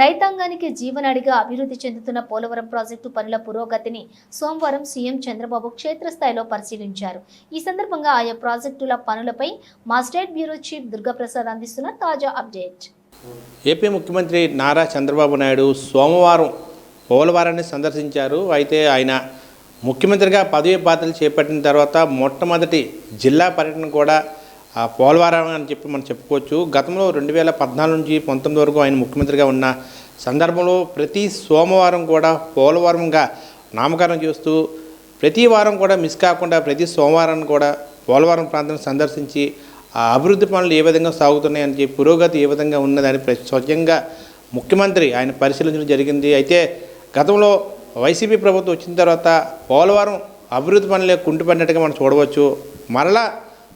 రైతాంగానికి జీవనాడిగా అభివృద్ధి చెందుతున్న పోలవరం ప్రాజెక్టు పనుల పురోగతిని సోమవారం సీఎం చంద్రబాబు క్షేత్రస్థాయిలో పరిశీలించారు. ఈ సందర్భంగా ఆయా ప్రాజెక్టుల పనులపై మా స్టేట్ బ్యూరో చీఫ్ దుర్గాప్రసాద్ అందిస్తున్న తాజా అప్డేట్. ఏపీ ముఖ్యమంత్రి నారా చంద్రబాబు నాయుడు సోమవారం పోలవరాన్ని సందర్శించారు. అయితే ఆయన ముఖ్యమంత్రిగా పదవి బాధ్యతలు చేపట్టిన తర్వాత మొట్టమొదటి జిల్లా పర్యటన కూడా పోలవరం అని చెప్పి మనం చెప్పుకోవచ్చు. గతంలో రెండు వేల పద్నాలుగు నుంచి పంతొమ్మిది వరకు ఆయన ముఖ్యమంత్రిగా ఉన్న సందర్భంలో ప్రతి సోమవారం కూడా పోలవరంగా నామకరణం చేస్తూ ప్రతి వారం కూడా మిస్ కాకుండా ప్రతి సోమవారం కూడా పోలవరం ప్రాంతాన్ని సందర్శించి ఆ అభివృద్ధి పనులు ఏ విధంగా సాగుతున్నాయని చెప్పి పురోగతి ఏ విధంగా ఉన్నదని ప్ర- స్వచ్ఛంగా ముఖ్యమంత్రి ఆయన పరిశీలించడం జరిగింది. అయితే గతంలో వైసీపీ ప్రభుత్వం వచ్చిన తర్వాత పోలవరం అభివృద్ధి పనులే కుంటుపడినట్టుగా మనం చూడవచ్చు. మరలా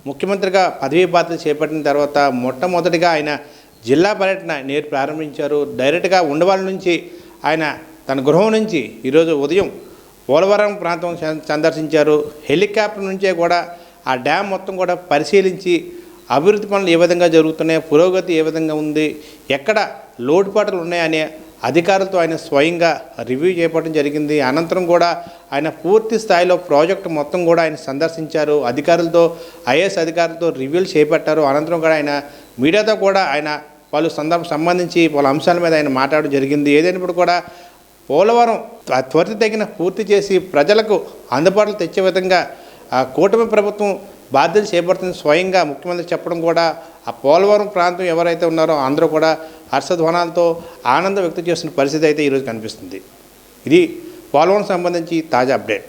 ముఖ్యమంత్రిగా పదవీ బాధ్యత చేపట్టిన తర్వాత మొట్టమొదటిగా ఆయన జిల్లా పర్యటన నేరు ప్రారంభించారు. డైరెక్ట్గా ఉండవాళ్ళ నుంచి ఆయన తన గృహం నుంచి ఈరోజు ఉదయం పోలవరం ప్రాంతం సందర్శించారు. హెలికాప్టర్ నుంచే కూడా ఆ డ్యామ్ మొత్తం కూడా పరిశీలించి అభివృద్ధి పనులు ఏ విధంగా జరుగుతున్నాయి పురోగతి ఏ విధంగా ఉంది ఎక్కడ లోటుపాట్లు ఉన్నాయనే అధికారులతో ఆయన స్వయంగా రివ్యూ చేపట్టడం జరిగింది. అనంతరం కూడా ఆయన పూర్తి స్థాయిలో ప్రాజెక్టు మొత్తం కూడా ఆయన సందర్శించారు. అధికారులతో ఐఏఎస్ అధికారులతో రివ్యూలు చేపట్టారు. అనంతరం కూడా ఆయన మీడియాతో కూడా ఆయన పలు సందర్భం సంబంధించి పలు అంశాల మీద ఆయన మాట్లాడడం జరిగింది. ఏదైనప్పుడు కూడా పోలవరం త్వరిత తగిన పూర్తి చేసి ప్రజలకు అందుబాటులో తెచ్చే విధంగా ఆ కూటమి ప్రభుత్వం బాధ్యతలు చేపడుతుంది. స్వయంగా ముఖ్యమంత్రి చెప్పడం కూడా ఆ పోలవరం ప్రాంతం ఎవరైతే ఉన్నారో అందరూ కూడా హర్షధ్వనాలతో ఆనందం వ్యక్తం చేస్తున్న పరిస్థితి అయితే ఈరోజు కనిపిస్తుంది. ఇది పోలవరం సంబంధించి తాజా అప్డేట్.